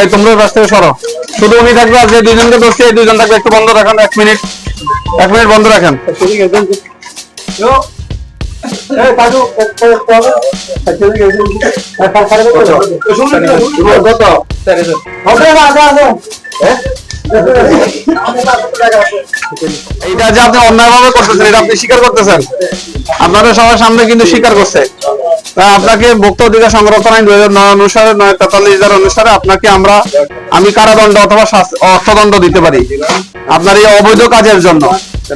এই তোমরা কাছ থেকে সরো। শুধু উনি থাকবে আর যে দুইজনকে ধরছে, এই দুইজন থাকবে একটু বন্ধ রাখেন, এক মিনিট। এক মিনিট বন্ধ রাখেন। এইটা যে আপনি অন্যায়ভাবে করতেছেন, এটা আপনি স্বীকার করতেছেন। আপনাদের সবার সামনে কিন্তু স্বীকার করছে। আপনাকে ভোক্ত অধিকার সংরক্ষণ আইন দুই হাজার নয় অনুসারে নয় তেতাল্লিশ হাজার অনুসারে আপনাকে আমরা আমি কারাদণ্ড অথবা অর্থদণ্ড দিতে পারি। আপনার এই অবৈধ কাজের জন্য।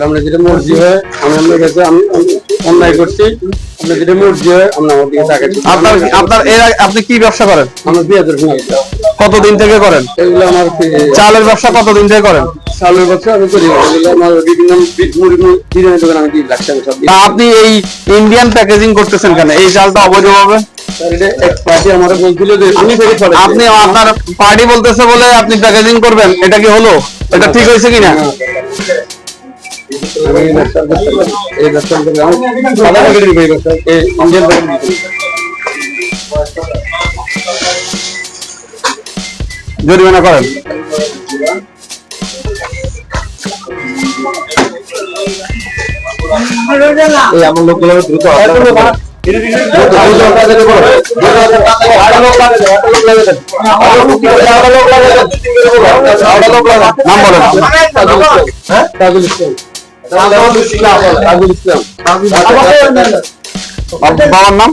আমরা যেটা মর্জি হয় আমি আপনার কাছে আমি অন্যায় করছি। আমরা যেটা মর্জি হয় আমরা আমার দিকে টাকা দিচ্ছি। আপনার আপনার এর আপনি কি ব্যবসা করেন? আমার কতদিন থেকে করেন? এগুলো আমার চালের ব্যবসা কতদিন থেকে করেন? সালের বছর আমি করি আমার বিভিন্ন বি- মুড়ি মুড়ি বিরিয়ানি দোকান আমি দিই আমি সব আপনি এই ইন্ডিয়ান প্যাকেজিং করতেছেন কেন? এই চালটা অবৈধভাবে? আপনি আপনার পার্টি বলতেছে বলে আপনি প্যাকেজিং করবেন এটা কি হলো? এটা ঠিক হয়েছে কিনা? আমি এই এই আমার লোকগুলো দ্রুত বাবার নাম?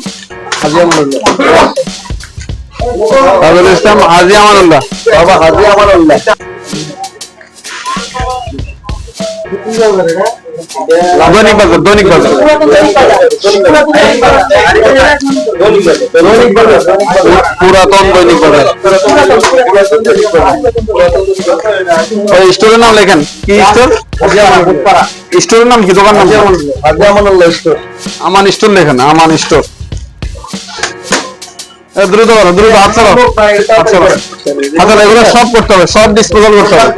হাজি আমানুল্লাহ হাজি আমানুল্লাহ বাবা হাজি আমানুল্লাহ দৈনিক বাজার দৈনিক বাজার পুরাতন দৈনিক বাজার ওই স্টোরের নাম লেখেন। কি স্টোর? স্টোরের নাম কি? দোকান নাম? স্টোর। আমান স্টোর লেখেন আমান স্টোর। দ্রুত করো, দ্রুত হাত চালাও হাত চালাও হাত চালাও এগুলো সব করতে হবে, সব ডিসপোজাল করতে হবে।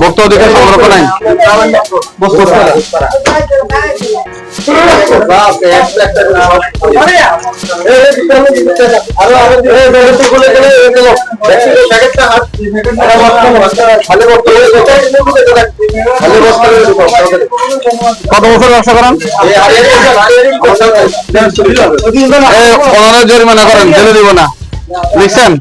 ভোক্তা অধিকার সংরক্ষণ আইন। কত বছর ব্যবসা করেন? জরিমানা করেন জেলে দিব না। লিখছেন?